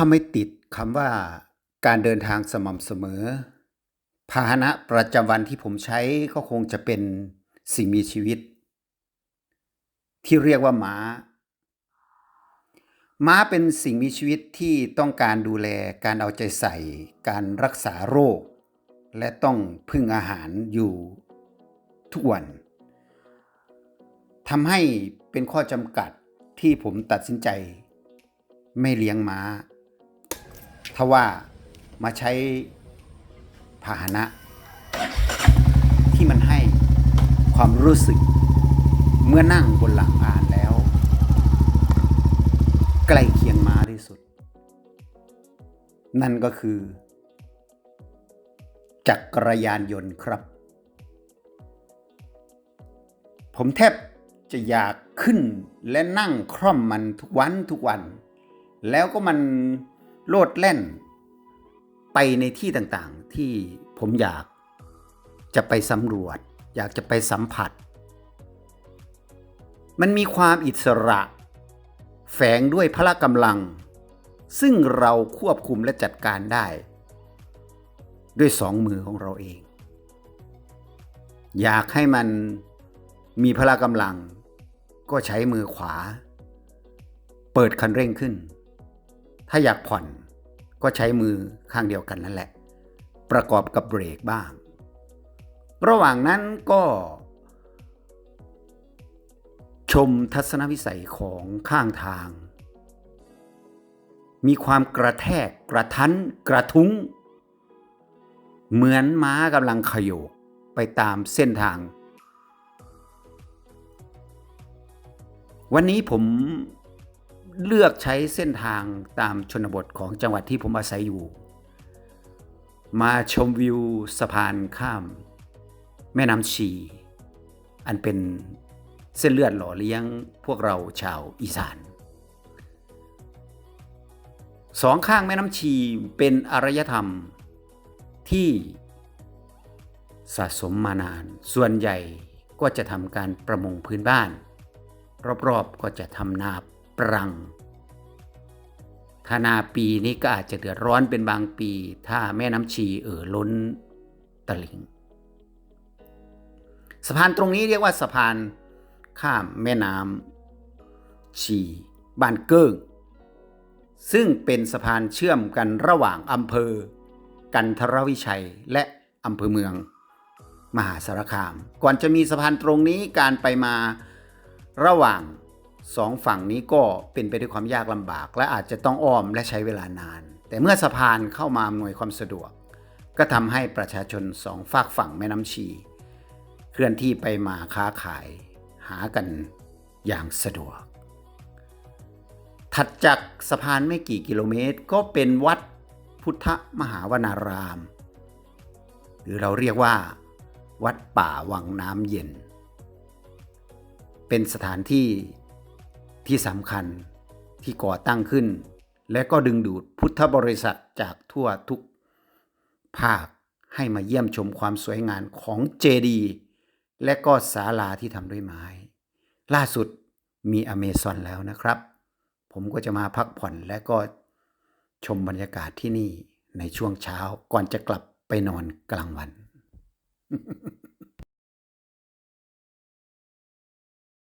้าไม่ติดคำว่าการเดินทางสม่ำเสมอ พาหนะประจำวันที่ผมใช้ก็คงจะเป็นสิ่งมีชีวิต ที่เรียกว่าหมาม้าเป็นสิ่งมีชีวิตที่ต้องการดูแลการเอาใจใส่ การรักษาโรค และต้องพึ่งอาหารอยู่ทุกวันทำให้เป็นข้อจำกัดที่ผมตัดสินใจ ไม่เลี้ยงม้า ทว่ามาใช้พาหนะ ที่มันให้ความรู้สึก เมื่อนั่งบนหลังอานแล้ว ใกล้เคียงม้าที่สุด นั่นก็คือ จักรยานยนต์ครับ ผมแทบจะอยากขึ้นและนั่งคร่อมมันทุกวันทุกวัน แล้วก็มัน โลดแล่น ไปในที่ต่างๆ ที่ผมอยากจะไปสำรวจ อยากจะไปสัมผัส มันมีความอิสระ แฝงด้วยพละกำลัง ซึ่งเราควบคุมและจัดการได้ ด้วยสองมือของเราเอง อยากให้มันมีพละกำลัง ก็ใช้มือขวา เปิดคันเร่งขึ้น ถ้าอยากผ่อนก็ใช้มือข้างเดียวกันนั่นแหละ ประกอบกับเบรกบ้าง ระหว่างนั้นก็ ชมทัศนวิสัยของข้างทาง มีความกระแทกกระทันกระทุ้ง เหมือนม้ากำลังขยโยกไปตามเส้นทาง วันนี้ผม เลือกใช้เส้นทางตามชนบทของจังหวัดที่ผมอาศัยอยู่ มาชมวิวสะพานข้าม แม่น้ำชี อันเป็นเส้นเลือดหล่อเลี้ยงพวกเราชาวอีสานสองข้างแม่น้ำชีเป็นอารยธรรมที่สะสมมานาน ส่วนใหญ่ก็จะทำการประมงพื้นบ้าน รอบๆก็จะทำนา ปรังถ้านาปีนี้ก็อาจจะเดือดร้อนเป็นบางปี ถ้าแม่น้ำชีเอ่อล้นตลิ่ง สะพานตรงนี้เรียกว่าสะพานข้ามแม่น้ำชีบ้านเกิ้ง ซึ่งเป็นสะพานเชื่อมกันระหว่างอำเภอ กันทรวิชัยและอำเภอเมือง มหาสารคาม ก่อนจะมีสะพานตรงนี้การไปมาระหว่าง สองฝั่งนี้ก็เป็นไปด้วยความยากลำบาก และอาจจะต้องอ้อมและใช้เวลานาน แต่เมื่อสะพานเข้ามาอำนวยความสะดวก ก็ทำให้ประชาชนสองฝากฝั่งแม่น้ำชี เคลื่อนที่ไปมาค้าขาย หากันอย่างสะดวก ถัดจากสะพานไม่กี่กิโลเมตร ก็เป็นวัดพุทธมหาวนาราม หรือเราเรียกว่า วัดป่าวังน้ำเย็น เป็นสถานที่ ที่สำคัญที่ก่อตั้งขึ้น และก็ดึงดูดพุทธบริษัทจากทั่วทุกภาคให้มาเยี่ยมชมความสวยงามของเจดีและก็ศาลาที่ทำด้วยไม้ ล่าสุดมีอเมซอนแล้วนะครับ ผมก็จะมาพักผ่อนและก็ชมบรรยากาศที่นี่ในช่วงเช้าก่อนจะกลับไปนอนกลางวัน